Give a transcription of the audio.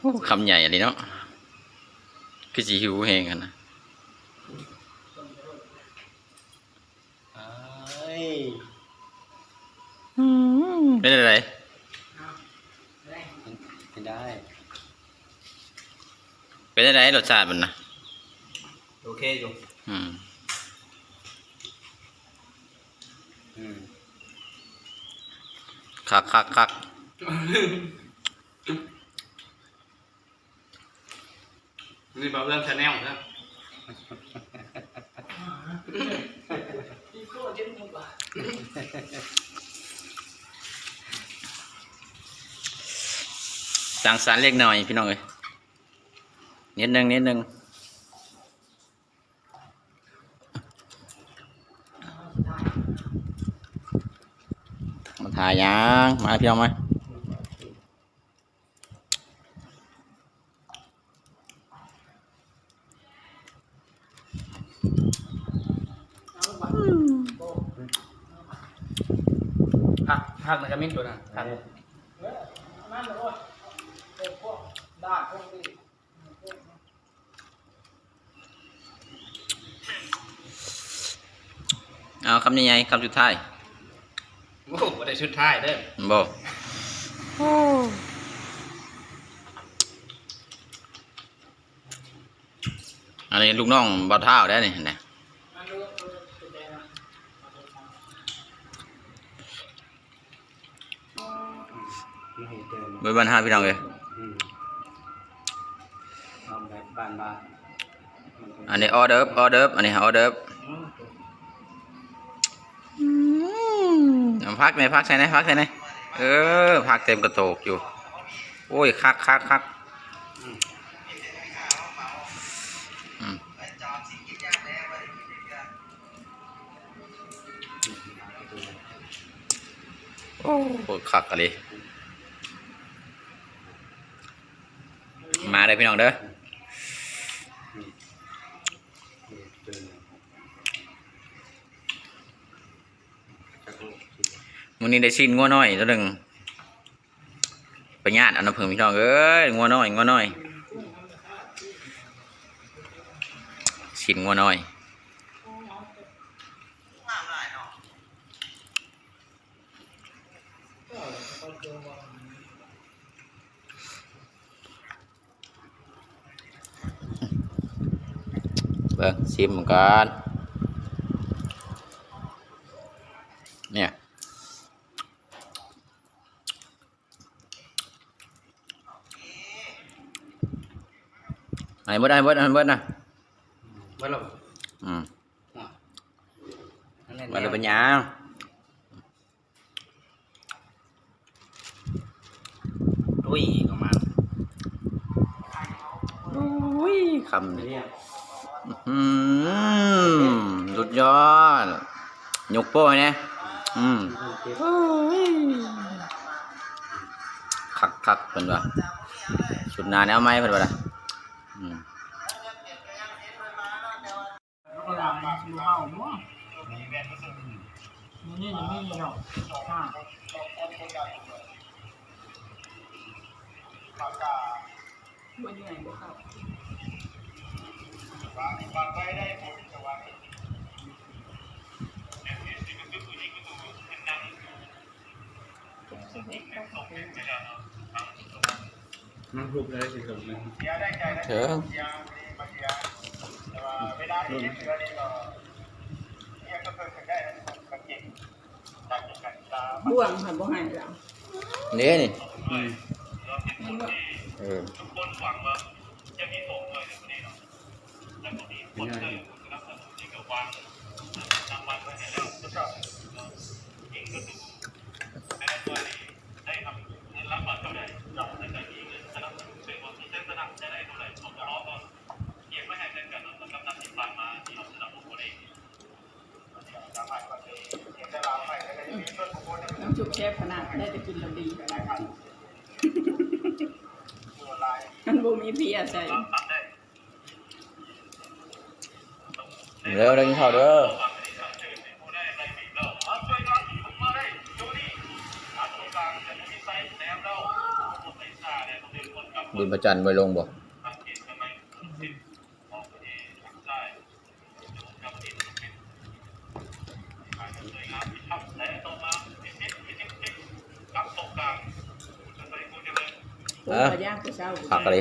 โอ้คำใหญ่อะไรเนาะคือสีหิวแหงกันนะเอ้ยเป็นอะไรไม่ได้เป็นอะไรรสชาติมันนะโอเคอยู่อืมอืมคักคักคัก นี่แบบเริ่มชาแนลนะสังสรรค์เล็กน้อยพี่น้องเอ้ยนิดนึงนิดนึงมาถ่ายยังมาพี่น้องมาผักผักมันจะมิ้นตัวนะผักเอาคำนี้ไงคำสุดท้ายโอ้โหบ่ได้ชุดท้ายเด้อบอกอั อันนี้ลูกน้องบ่าวเท้าได้นี่นะไม่ให้บอร์บันห้าพี่น้องเลยอันนี้ออเดิร์ฟออเดิร์ฟอันนี้ออเดิร์ฟพักไหนพักใช่ไหมพักใช่ไหมเออพักเต็มกระโตกอยู่ โอ้ยคักคักคัก โอ้คักอะไรมาเลยพี่น้องเด้อเดินนี้ได้ชิ้นงัวน้อยตัวหนึ่งไปญาติเอันน้ำเพิ่งพี่น้องเอ้ยงัวน้อยงัวน้อยชิ้นงัวน้อย บิ่งชิมเหมือนกันเนี่ยไอ้เบิดไอ้เบิดไอ้เบิดนะไว้หรออืมนั่นแหละมันเลยเป็นหยางอุ้ยประมาณอุ้ยคำนี่เนี่ยอืม สุดยอดยกโป้ยเนี่ยอืมคักคักเป็นว่าสุดนาแนวไม้เป็นว่าอืมเวลานี่นี่นี่เนาะอ่า นั่งบ่เข้ามันทุบเลยสิครับมันเถิงบ่วงค่ะบ่ให้แล้วนี่นี่อืมมันบ่เออ ไม่ได้ดิน้ำจุกแคบขนาดได้แต่กินลำดีมันบ่มีเพียใส่ เร็วเร็วกินข้าวเด้อบุญพระจันทร์ไว้ลงบ่โอ้ยย่างไปเช้าผักอะไร